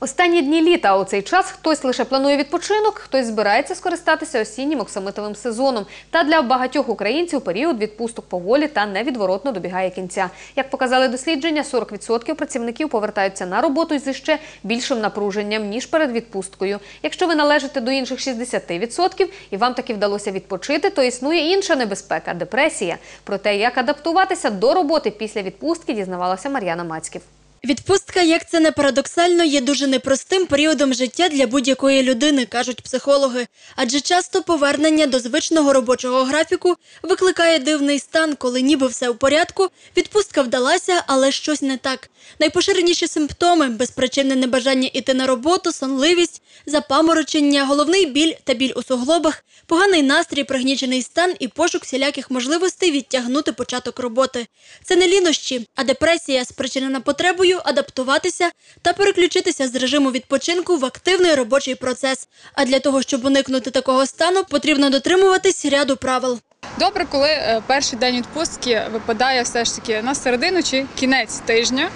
Останні дні літа, у цей час хтось лише планує відпочинок, хтось збирається скористатися осіннім оксамитовим сезоном. Та для багатьох українців період відпусток поволі та невідворотно добігає кінця. Як показали дослідження, 40% працівників повертаються на роботу зі ще більшим напруженням ніж перед відпусткою. Якщо ви належите до інших 60% і вам таки вдалося відпочити, то існує інша небезпека депресія. Про те, як адаптуватися до роботи після відпустки, дізнавалася Мар'яна Мацьків. Відпустка, як це не парадоксально, є дуже непростим періодом життя для будь-якої людини, кажуть психологи. Адже часто повернення до звичного робочого графіку викликає дивний стан, коли ніби все в порядку, відпустка вдалася, але щось не так. Найпоширеніші симптоми безпричинне небажання іти на роботу, сонливість, запаморочення, головний біль та біль у суглобах, поганий настрій, пригнічений стан і пошук всіляких можливостей відтягнути початок роботи. Це не лінощі, а депресія, спричинена потребою адаптуватися та переключитися з режиму відпочинку в активний робочий процес. А для того, щоб уникнути такого стану, потрібно дотримуватись ряду правил. Добре, коли е, перший день відпустки випадає все ж таки на середину чи кінець тижня.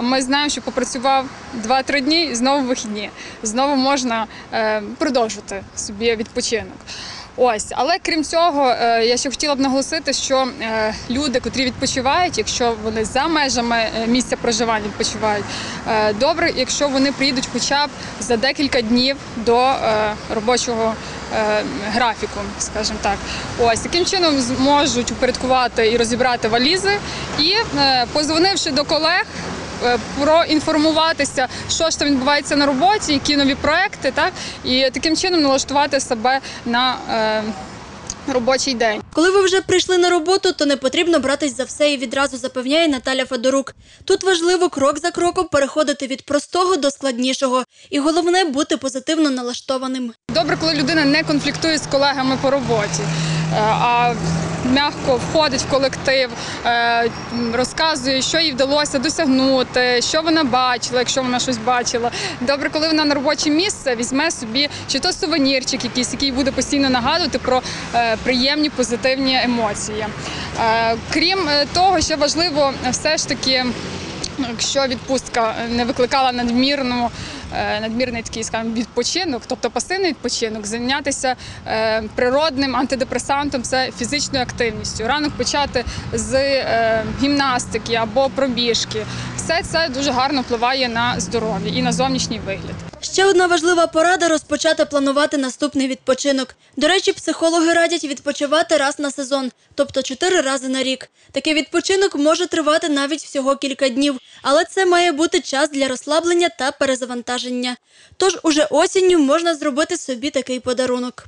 Ми знаємо, що попрацював 2-3 дні і знову вихідні. Знову можна е, продовжувати собі відпочинок. Ось, але крім цього, е, я ще хотіла б наголосити, що е, люди, котрі відпочивають, якщо вони за межами е, місця проживання відпочивають, добре, якщо вони приїдуть хоча б за декілька днів до робочого графіку, скажімо так. Ось таким чином зможуть упорядкувати і розібрати валізи, і позвонивши до колег. Е, Проінформуватися, що ж там відбувається на роботі, які нові проекти, так і таким чином налаштувати себе на е, робочий день. Коли ви вже прийшли на роботу, то не потрібно братись за все і відразу запевняє Наталя Федорук. Тут важливо крок за кроком переходити від простого до складнішого, і головне бути позитивно налаштованим. Добре, коли людина не конфліктує з колегами по роботі, е, а м'яко входить в колектив, е, розказує, що їй вдалося досягнути, що вона бачила, якщо вона щось бачила. Добре, коли вона на робоче місце візьме собі чи то сувенірчик якийсь, який буде постійно нагадувати про е, приємні позитивні емоції. Е, Крім того, що важливо все ж таки. Якщо відпустка не викликала надмірну, е, надмірний такий скажімо, відпочинок, тобто пасивний відпочинок, зайнятися е, природним антидепресантом це фізичною активністю. Ранок почати з е, гімнастики або пробіжки. Все це дуже гарно впливає на здоров'я і на зовнішній вигляд. Ще одна важлива порада розпочати планувати наступний відпочинок. До речі, психологи радять відпочивати раз на сезон, тобто чотири рази на рік. Такий відпочинок може тривати навіть всього кілька днів, але це має бути час для розслаблення та перезавантаження. Тож уже осінню можна зробити собі такий подарунок.